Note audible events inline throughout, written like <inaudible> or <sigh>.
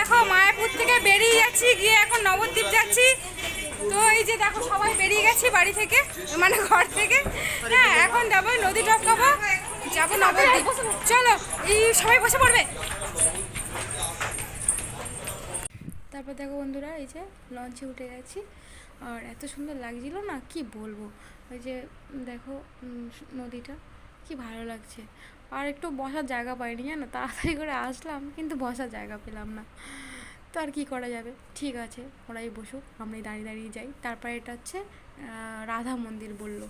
দেখো মায়াপুর থেকে বেরিয়ে যাচ্ছি, গিয়ে এখন নবদ্বীপ যাচ্ছি। তো এই যে দেখো সবাই বেরিয়ে গেছি বাড়ি থেকে মানে ঘর থেকে। হ্যাঁ এখন যাব, নদী টপকাবো যাব নবদ্বীপ। চলো, এই সবাই বসে পড়বে। তারপর দেখো বন্ধুরা, এই যে লঞ্চে উঠে গেছি। আর এত সুন্দর লাগছিল না, কি বলব? ওই যে দেখো নদীটা। কি ভালো লাগছে? আর একটু বসার জায়গা পাইনি, জানো? তাড়াতাড়ি করে আসলাম, কিন্তু বসার জায়গা পেলাম না। তো আর কি করা যাবে? ঠিক আছে, ওরাই বসুক, আমরাই দাঁড়িয়ে দাঁড়িয়ে যাই। তারপরে এটা হচ্ছে রাধা মন্দির বলল।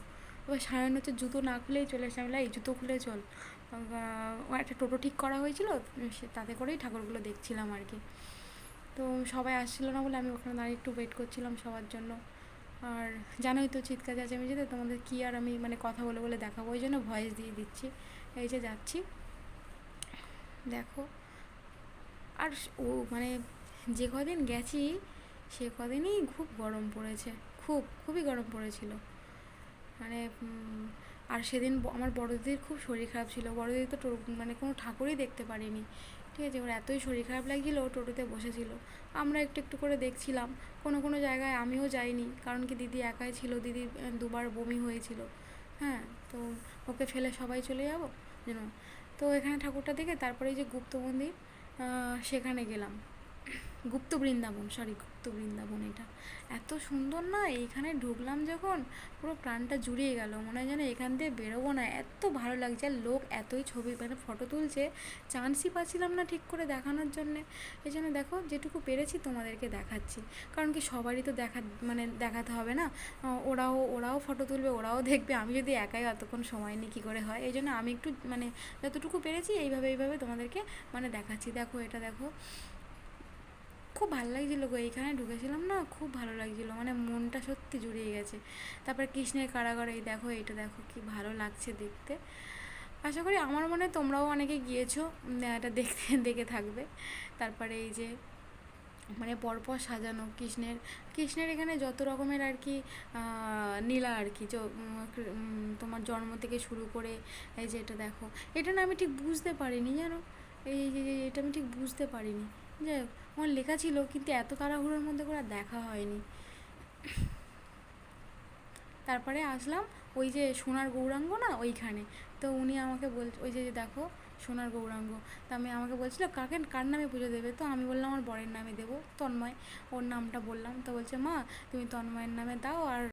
এবার সায়ন হচ্ছে জুতো না খুলেই চলে এসে আমি এই, জুতো খুলে চল। একটা টোটো ঠিক করা হয়েছিল, সে তাতে করেই ঠাকুরগুলো দেখছিলাম আর কি। তো সবাই আসছিল না বলে আমি ওখানে দাঁড়িয়ে একটু ওয়েট করছিলাম সবার জন্য। আর জানোই তো চিৎকার চেঁচামেচিতে তোমাদের কি আর আমি মানে কথা বলে বলে দেখাবো, ওই জন্য ভয়েস দিয়ে দিচ্ছি। এই যে যাচ্ছি। দেখো। আর ও মানে যে কদিন গেছি, সে কদিনই খুব গরম পড়েছে। খুব, খুবই গরম পড়েছিল। মানে আর সেদিন আমার বড় খুব শরীর খারাপ ছিল। বড় তো মানে কোনো ঠাকুরই দেখতে পারিনি। ঠিক আছে ওর এতই শরীর খারাপ লাগছিল, ও টোটোতে বসেছিল। আমরা একটু একটু করে দেখছিলাম। কোনো কোনো জায়গায় আমিও যাইনি, কারণ কি দিদি একাই ছিল দিদি দুবার বমি হয়েছিল। হ্যাঁ তো ওকে ফেলে সবাই চলে যাব? যেন তো এখানে ঠাকুরটা দেখে তারপরে এই যে গুপ্ত মন্দির সেখানে গেলাম। গুপ্ত বৃন্দাবন সরি গুপ্ত বৃন্দাবন এটা। এত সুন্দর না, এইখানে ঢুকলাম যখন পুরো প্রাণটা জুড়িয়ে গেল, মনে হয় যেন এখান দিয়ে বেরোবো না। এত ভালো লাগছে, আর লোক এতই ছবি মানে ফটো তুলছে চান্সই পাচ্ছিলাম না ঠিক করে দেখানোর জন্যে। এই জন্য দেখো, যেটুকু পেরেছি তোমাদেরকে দেখাচ্ছি। কারণ কি সবারই তো দেখা মানে দেখাতে হবে না। ওরাও ওরাও ফটো তুলবে, ওরাও দেখবে। আমি যদি একাই অতক্ষণ সময় নিই, কী করে হয়? এই জন্য আমি একটু মানে যতটুকু পেরেছি, এইভাবে এইভাবে তোমাদেরকে মানে দেখাচ্ছি। দেখো এটা, দেখো। খুব ভালো লাগছিল গো, এইখানে ঢুকেছিলাম না, খুব ভালো লাগছিল মানে মনটা সত্যি জুড়িয়ে গেছে। তারপর কৃষ্ণের কারাগার, এই দেখো এটা দেখো, কি ভালো লাগছে দেখতে। আশা করি আমার মনে তোমরাও অনেকে গিয়েছো এটা দেখতে, <laughs> দেখে থাকবে। তারপরে এই যে মানে পরপর সাজানো কৃষ্ণের কৃষ্ণের এখানে যত রকমের আর কি নীলা আর কি তোমার জন্ম থেকে শুরু করে, এই যে এটা দেখো। এটা না আমি ঠিক বুঝতে পারিনি, জানো? এই যে এটা আমি ঠিক বুঝতে পারিনি। যাই হোক, আমার লেখা ছিল, কিন্তু এত তাড়াহুড়োর মধ্যে করে দেখা হয়নি। তারপরে আসলাম ওই যে সোনার গৌরাঙ্গ না, ওইখানে। তো উনি আমাকে বল, ওই যে দেখো, সোনার গৌরাঙ্গ। তা আমি, আমাকে বলছিল, কাকে, কার নামে পুজো দেবে? তো আমি বললাম, আমার বরের নামে দেবো, তন্ময়। ওর নামটা বললাম। তো বলছে, মা, তুমি তন্ময়ের নামে দাও আর